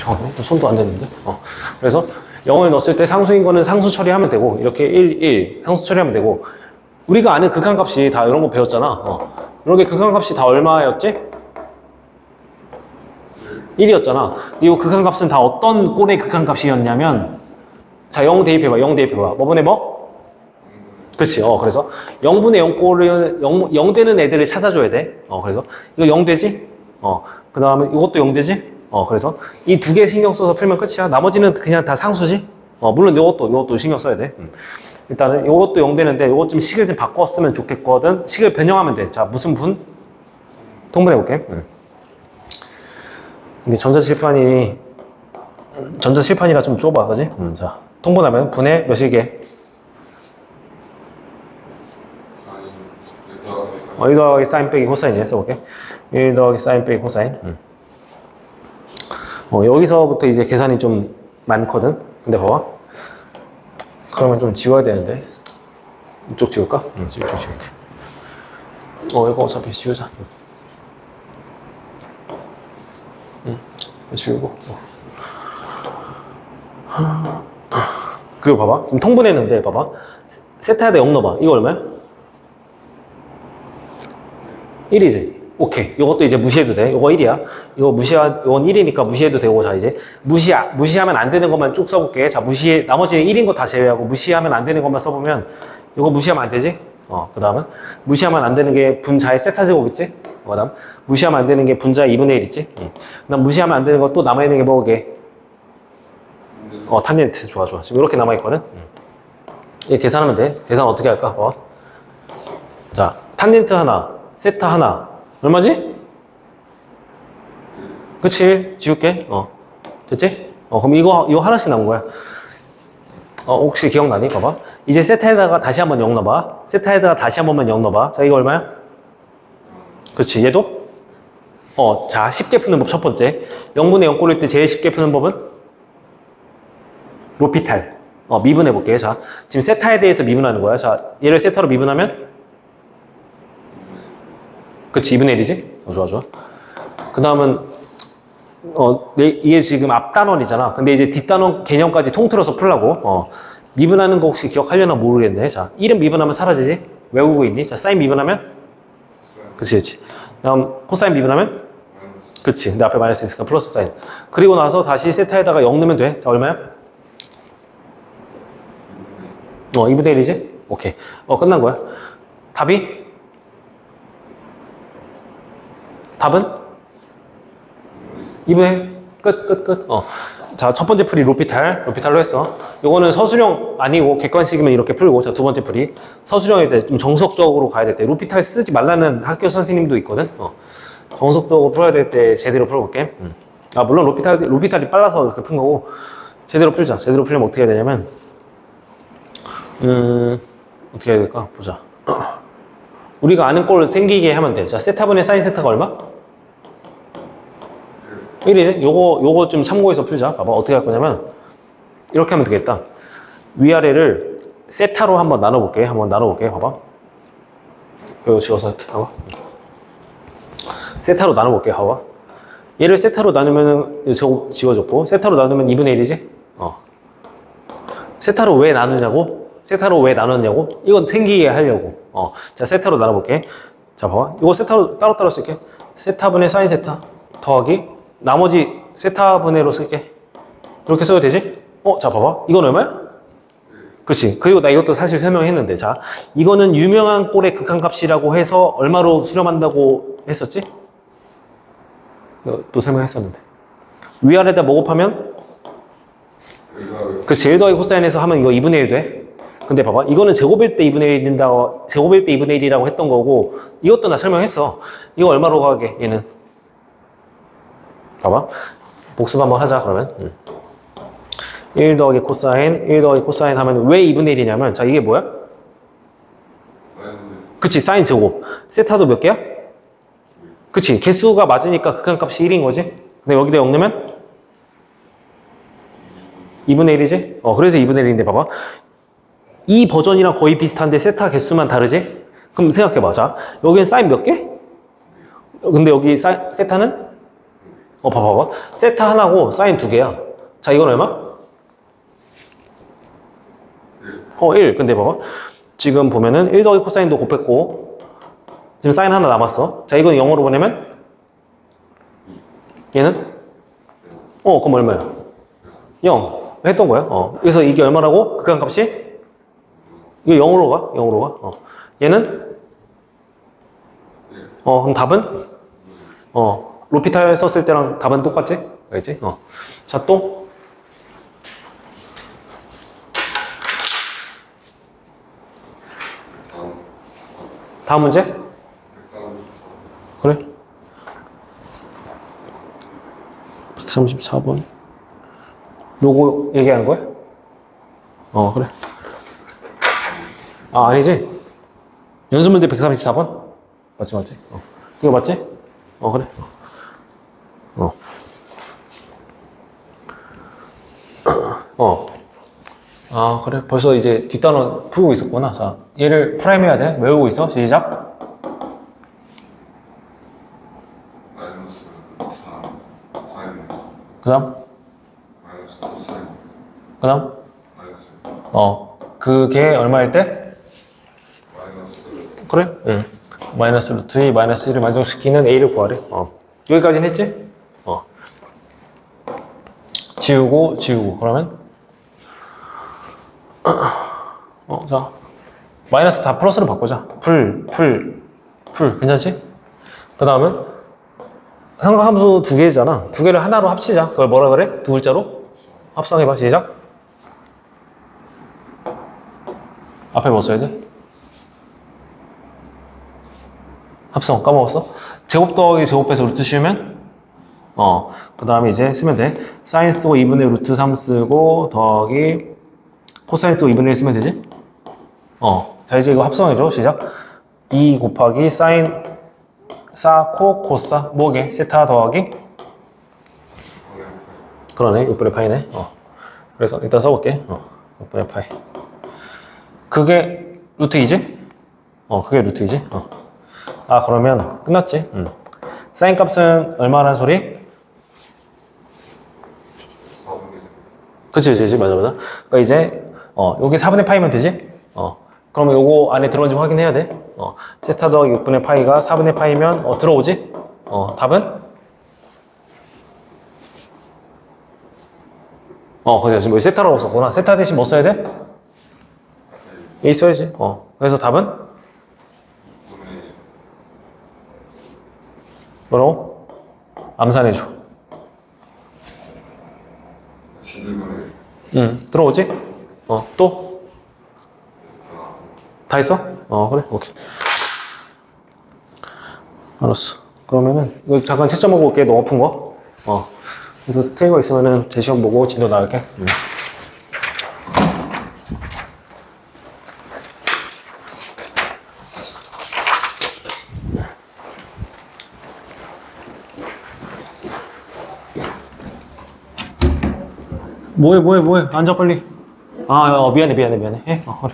잠깐만, 손도 안 되는데? 어. 그래서 0을 넣었을 때 상수인 거는 상수 처리하면 되고, 이렇게 1, 1, 상수 처리하면 되고, 우리가 아는 극한값이 다 이런 거 배웠잖아. 어. 이렇게 극한값이 다 얼마였지? 1이었잖아. 이 극한값은 다 어떤 꼴의 극한값이었냐면, 자, 0 대입해봐, 0 대입해봐. 뭐분의 뭐? 그치, 어, 그래서 0분의 0 꼴은 0, 0 되는 애들을 찾아줘야 돼. 어, 그래서 이거 0 되지? 어, 그 다음에 이것도 0 되지? 어, 그래서 이 두 개 신경 써서 풀면 끝이야. 나머지는 그냥 다 상수지? 어, 물론 이것도, 이것도 신경 써야 돼. 음. 일단은 이것도 0 되는데 이것 좀 식을 좀 바꿨으면 좋겠거든. 식을 변형하면 돼. 자, 무슨 분? 통분해 볼게. 음. 이게 전자칠판이, 전자칠판이라 좀 좁아, 그지? 음, 자, 통분하면 분의 몇이게? 어, 1 더하기 사인 빼기 코사인이야 써볼게 1 더하기 사인 빼기 코사인 음. 어, 여기서부터 이제 계산이 좀 많거든 근데 봐봐 그러면 좀 지워야 되는데 이쪽 지울까? 응, 이쪽 지울게 어 이거 어차피 지우자 응, 응 지우고 어. 하, 그리고 봐봐 지금 통분했는데 봐봐 세타에다 0 넣어봐 이거 얼마야? 1이지. 오케이. 이것도 이제 무시해도 돼. 이거 1이야. 이거 무시하, 이건 1이니까 무시해도 되고, 자, 이제. 무시, 무시하면 안 되는 것만 쭉 써볼게. 자, 무시, 나머지는 1인 거 다 제외하고, 무시하면 안 되는 것만 써보면, 이거 무시하면 안 되지? 어, 그 다음은, 무시하면 안 되는 게 분자의 세타 제곱 있지? 그 다음, 무시하면 안 되는 게 분자의 2분의 1 있지? 응. 그 다음, 무시하면 안 되는 거 또 남아있는 게 뭐게? 어, 탄젠트. 좋아, 좋아. 지금 이렇게 남아있거든? 응. 얘 계산하면 돼. 계산 어떻게 할까? 어. 자, 탄젠트 하나. 세타 하나 얼마지? 그치 지울게 어 됐지? 어 그럼 이거 이거 하나씩 남은 거야 어 혹시 기억나니? 봐봐 이제 세타에다가 다시 한번 0 넣어봐 세타에다가 다시 한 번만 0 넣어봐 자 이거 얼마야? 그치 얘도? 어 자 쉽게 푸는 법 첫 번째 0분의 0 꼴일 때 제일 쉽게 푸는 법은? 로피탈 어 미분해 볼게 자 지금 세타에 대해서 미분하는 거야 자 얘를 세타로 미분하면 그치 2분의 1이지? 어, 좋아 좋아 그 다음은 어, 내- 이게 지금 앞단원이잖아 근데 이제 뒷단원 개념까지 통틀어서 풀라고 어, 미분하는 거 혹시 기억하려나 모르겠네 자 1은 미분하면 사라지지? 외우고 있니? 자 사인 미분하면? 그치 그치 다음 코사인 미분하면? 그치 근데 앞에 마이너스 있으니까 플러스 사인 그리고 나서 다시 세타에다가 0 넣으면 돼? 자 얼마야? 어 2분의 1이지? 오케이 어 끝난 거야 답이? 답은? 2분의 끝, 끝, 끝. 어. 자, 첫 번째 풀이 로피탈. 로피탈로 했어. 요거는 서술형 아니고 객관식이면 이렇게 풀고. 자, 두 번째 풀이. 서술형일 때 좀 정석적으로 가야 될 때. 로피탈 쓰지 말라는 학교 선생님도 있거든. 어. 정석적으로 풀어야 될 때 제대로 풀어볼게. 음. 아, 물론 로피탈, 로피탈이 빨라서 이렇게 푼 거고. 제대로 풀자. 제대로 풀려면 어떻게 해야 되냐면, 음, 어떻게 해야 될까? 보자. 우리가 아는 꼴 생기게 하면 돼. 자, 세타분의 사인 세타가 얼마? 1이지? 요거, 요거 좀 참고해서 풀자. 봐봐. 어떻게 할 거냐면, 이렇게 하면 되겠다. 위아래를 세타로 한번 나눠볼게. 한번 나눠볼게. 봐봐. 이거 지워서 이렇게. 봐봐. 세타로 나눠볼게. 봐봐. 얘를 세타로 나누면은, 저거 지워졌고, 세타로 나누면 2분의 1이지? 어. 세타로 왜 나누냐고? 세타로 왜 나눴냐고? 이건 생기게 하려고. 어. 자, 세타로 나눠볼게. 자, 봐봐. 이거 세타로 따로따로 쓸게. 세타분의 사인 세타 더하기 나머지 세타분의로 쓸게. 이렇게 써도 되지? 어, 자, 봐봐. 이건 얼마야? 그치. 그리고 나 이것도 사실 설명했는데. 자, 이거는 유명한 꼴의 극한값이라고 해서 얼마로 수렴한다고 했었지? 또 설명했었는데. 위아래다 뭐 곱하면? 그치. 1 더하기 코사인에서 하면 이거 2분의 1 돼. 근데 봐봐. 이거는 제곱일 때 2분의 1 된다고, 제곱일 때 2분의 1이라고 했던 거고, 이것도 나 설명했어. 이거 얼마로 가게, 얘는? 봐봐. 복습 한번 하자, 그러면. 음. 1 더하기 코사인, 1 더하기 코사인 하면 왜 2분의 1이냐면, 자, 이게 뭐야? 그치, 사인 제곱. 세타도 몇 개야? 그치, 개수가 맞으니까 극한값이 1인 거지? 근데 여기다 0 넣으면? 2분의 1이지? 어, 그래서 2분의 1인데 봐봐. 이 버전이랑 거의 비슷한데 세타 개수만 다르지? 그럼 생각해봐. 자, 여기는 사인 몇 개? 근데 여기 사, 세타는? 어, 봐봐, 봐봐. 세타 하나고 사인 두 개야. 자, 이건 얼마? 어, 1. 근데 봐봐. 지금 보면은 1 더하기 코사인도 곱했고, 지금 사인 하나 남았어. 자, 이건 0으로 보내면? 얘는? 어, 그럼 얼마야? 0. 했던 거야. 어. 그래서 이게 얼마라고? 극한 값이? 이게 0으로 가? 0으로 가? 어. 얘는? 어, 그럼 답은? 어, 로피탈 썼을 때랑 답은 똑같지? 알겠지? 어. 자, 또? 다음 문제? 130 그래? 134번. 요거 얘기하는 거야? 어, 그래. 아, 아니지? 연습문제 134번? 맞지, 맞지? 어. 이거 맞지? 어, 그래. 어. 어. 아, 그래. 벌써 이제 뒷단원 풀고 있었구나. 자, 얘를 프라임 해야 돼. 외우고 있어. 시작. 마이너스 4 사인 그 다음, 마이너스 5 사인 그 다음, 어, 그게 얼마일 때? 그래? 응. 마이너스 루트 2, 마이너스 1을 만족시키는 A를 구하래. 어. 여기까지는 했지? 어. 지우고, 지우고. 그러면? 어, 자. 마이너스 다 플러스로 바꾸자. 풀, 풀, 풀. 괜찮지? 그 다음은? 삼각함수 두 개잖아. 두 개를 하나로 합치자. 그걸 뭐라 그래? 두 글자로? 합성해봐. 시작. 앞에 뭐 써야 돼? 합성 까먹었어? 제곱 더하기 제곱해서 루트 씌우면 어, 그 다음에 이제 쓰면 돼. 사인 쓰고 2분의 루트 3 쓰고 더하기 코사인 쓰고 2분의 1 쓰면 되지? 어, 자 이제 이거 합성해줘. 시작. 2 곱하기 사인 4코 코사 뭐게? 세타 더하기 그러네. 6분의 파이네. 어. 그래서 일단 써볼게. 어, 6분의 파이. 그게 루트 2지? 어, 그게 루트 2지? 어. 아, 그러면 끝났지? 응. 사인 값은 얼마라는 소리? 4분의 그치, 그치, 그치. 맞아, 맞아. 그러니까 이제, 어, 요게 4분의 파이면 되지? 어. 그러면 요거 안에 들어온지 확인해야 돼. 어. 세타 더하기 6분의 파이가 4분의 파이면, 어, 들어오지? 어, 답은? 어, 그래. 지금 여기 세타라고 썼구나. 세타 대신 뭐 써야 돼? A 써야지. 어. 그래서 답은? 6분의 뭐라고? 암산해줘. 11분의 응. 들어오지? 어, 또? 다 했어? 어, 그래? 오케이. 알았어. 그러면은, 이거 잠깐 채점 보고 올게. 너무 아픈 거. 어. 그래서 틀린 거 있으면은 제 시험 보고 진도 나갈게. 응. 뭐해, 뭐해, 뭐해. 앉아, 빨리. 아, 어, 미안해, 미안해, 미안해. 해? 어, 그래.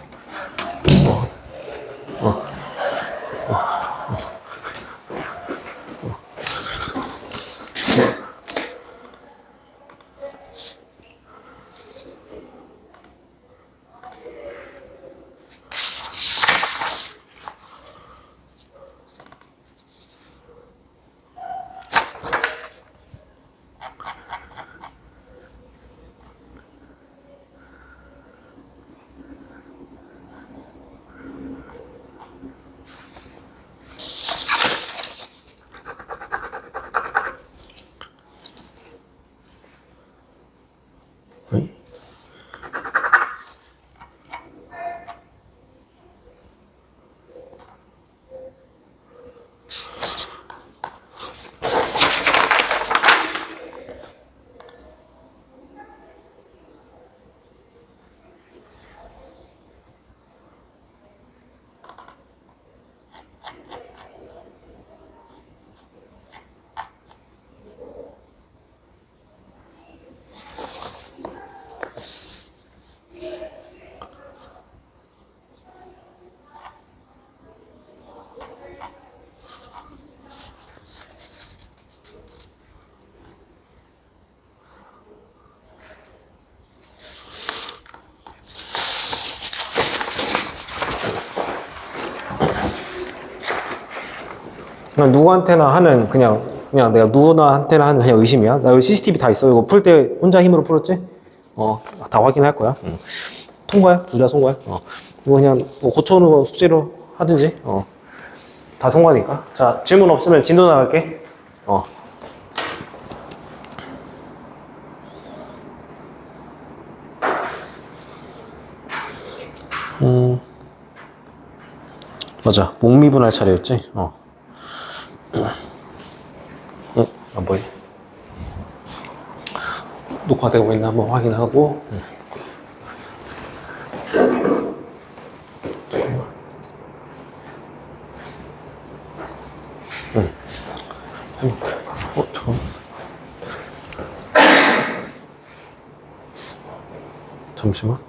그냥 누구한테나 하는 그냥 그냥 내가 누구나한테나 하는 그냥 의심이야. 나 여기 CCTV 다 있어. 이거 풀 때 혼자 힘으로 풀었지? 어, 다 확인할 거야. 응. 통과야? 둘다 통과야? 어. 이거 그냥 뭐 고쳐오는 거 숙제로 하든지. 어. 다 통과니까. 자, 질문 없으면 진도 나갈게. 어. 음. 맞아. 목미분할 차례였지? 어. 응, 안 보이. 녹화되고 있나 한번 확인하고. 응. 어. 잠시만.